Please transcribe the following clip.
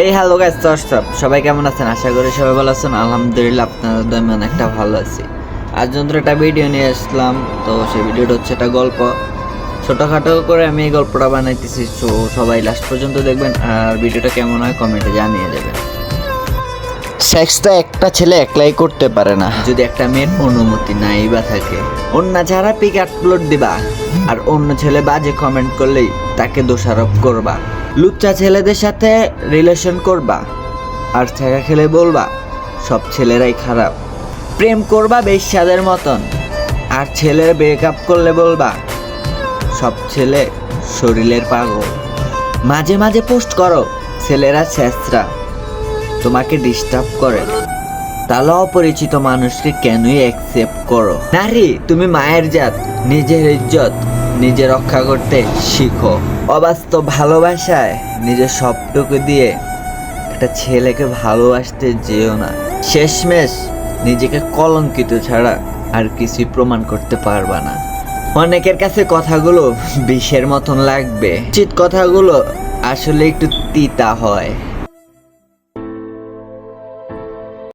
এই hello guys সব সবাই কেমন আছেন? আশা করি সবাই ভালো আছেন। আলহামদুলিল্লাহ আপনাদের দৈমান একটা ভালো আছি। আজ যন্ত্র একটা ভিডিও নিয়ে আসলাম। তো সেই ভিডিওটা হচ্ছে একটা গল্প। ছোটোখাটো করে আমি এই গল্পটা বানাইতেছি। তো সবাই লাস্ট পর্যন্ত দেখবেন। আর ভিডিওটা কেমন হয় কমেন্টে জানিয়ে দেবেন। সেক্সটা একটা ছেলে একলাই করতে পারে না। যদি একটা মেয়ের অনুমতি নাই বা থাকে অন্য ছাড়া পিক আপলোড দিবা আর অন্য ছেলে বাজে কমেন্ট করলেই তাকে দোষারোপ করবা। লুচ্চা ছেলেদের সাথে রিলেশন করবা আর ছেঁকা খেলে বলবা, সব ছেলেরাই খারাপ। প্রেম করবা বেশ্যাদের মতন, আর ছেলের ব্রেকআপ করলে বলবা, সব ছেলে শরীরের পাগল। মাঝে মাঝে পোস্ট করো, ছেলেরা শেষরা তোমাকে ডিস্টার্ব করে। তাহলে অপরিচিত মানুষকে কেনই অ্যাকসেপ্ট করো? নারী, তুমি মায়ের জাত, নিজের ইজ্জত, নিজে রক্ষা করতে শিখো। অবাস্তব ভালোবাসায় নিজের সবটুকু দিয়ে একটা ছেলেকে ভালোবাসতে যেও না। শেষমেশ নিজেকে কলঙ্কিত ছাড়া আর কিছুই প্রমাণ করতে পারবা না। অনেকের কাছে কথাগুলো বিষের মতন লাগবে। উচিত কথাগুলো আসলে একটু তিতা হয়।